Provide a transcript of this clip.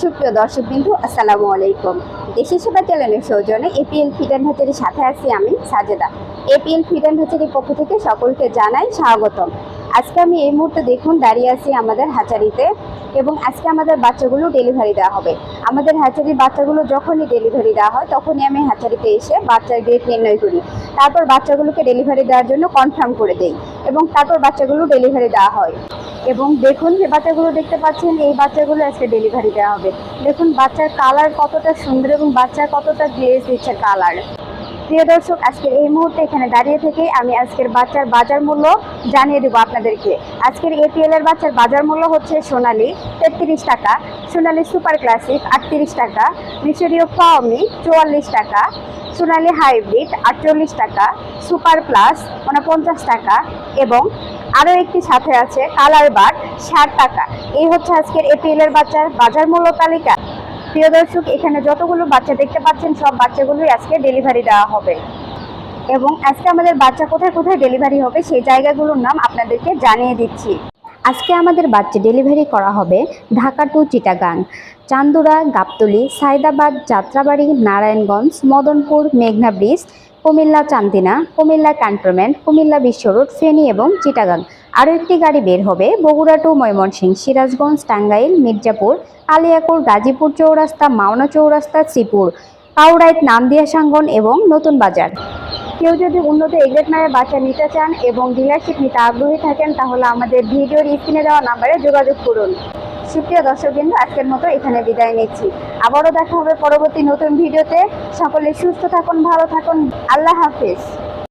সুপ্রিয় দর্শক বিন্দু, আসসালামু আলাইকুম। দেশের সেবা চ্যানেলের সৌজন্যে এপিএল ফিডান হাজারির সাথে আছি আমি সাজেদা। এপিএল ফিডান হাজারির পক্ষ থেকে সকলকে জানাই স্বাগতম। আজকে আমি এই মুহূর্তে দেখুন দাঁড়িয়ে আছি আমাদের হাচারিতে এবং আজকে আমাদের বাচ্চাগুলো ডেলিভারি দেওয়া হবে। আমাদের হ্যাচারির বাচ্চাগুলো যখনই ডেলিভারি দেওয়া হয়, তখনই আমি হ্যাচারিতে এসে বাচ্চার গ্রেড নির্ণয় করি। তারপর বাচ্চাগুলোকে ডেলিভারি দেওয়ার জন্য কনফার্ম করে দেই এবং তারপর বাচ্চাগুলো ডেলিভারি দেওয়া হয়। এবং দেখুন যে বাচ্চাগুলো দেখতে পাচ্ছেন, এই বাচ্চাগুলো আজকে ডেলিভারি দেওয়া হবে। দেখুন, বাচ্চার কালার কতটা সুন্দর এবং বাচ্চার কতটা গ্লেজ দিচ্ছে কালার প্রিয় দর্শক, আজকের এই মুহূর্তে এখানে দাঁড়িয়ে থেকে আমি আজকের বাচ্চার বাজার মূল্য জানিয়ে দেবো আপনাদেরকে। আজকের এপিএল এর বাচ্চার বাজার মূল্য হচ্ছে সোনালি তেত্রিশ টাকা, সোনালি সুপার ক্লাসিক আটত্রিশ টাকা, মিশরীয় ফাওমি চুয়াল্লিশ টাকা, সোনালি হাইব্রিড আটচল্লিশ টাকা, সুপার প্লাস উনপঞ্চাশ টাকা এবং আরও একটি সাথে আছে কালার বার ষাট টাকা। এই হচ্ছে আজকের এপিএল এর বাচ্চার বাজার মূল্য তালিকা। প্রিয় দর্শক, এখানে যতগুলো বাচ্চা দেখতে পাচ্ছেন, সব বাচ্চাগুলোই আজকে ডেলিভারি দেওয়া হবে। এবং আজকে আমাদের বাচ্চা কোথায় কোথায় ডেলিভারি হবে, সেই জায়গাগুলোর নাম আপনাদেরকে জানিয়ে দিচ্ছি। আজকে আমাদের বাচ্চা ডেলিভারি করা হবে ঢাকা টু চিটাগাং চান্দুরা, গাবতলি সাইদাবাদ যাত্রাবাড়ি, নারায়ণগঞ্জ, মদনপুর, মেঘনা bridge Comilla, Chandina, Comilla cantonment Comilla Bishwa road Feni এবং চিটাগাং আরও একটি গাড়ি বের হবে বগুড়া টু ময়মনসিংহ, সিরাজগঞ্জ, টাঙ্গাইল, মির্জাপুর কালিয়াকুর গাজীপুর চৌরাস্তা, মাওনা চৌরাস্তা, শ্রীপুর, কাউরাইত, নামদিয়া সাঙ্গন এবং নতুন বাজার। কেউ যদি উন্নত এগ্রেড মায়ের বাচ্চা নিতে চান এবং ডিলারশিপ নিতে আগ্রহী থাকেন, তাহলে আমাদের ভিডিওর স্ক্রিনে দেওয়া নাম্বারে যোগাযোগ করুন। সুপ্রিয় দর্শকবৃন্দ, আজকের মতো এখানে বিদায় নিচ্ছি। আবারও দেখা হবে পরবর্তী নতুন ভিডিওতে। সকলে সুস্থ থাকুন, ভালো থাকুন। আল্লাহ হাফিজ।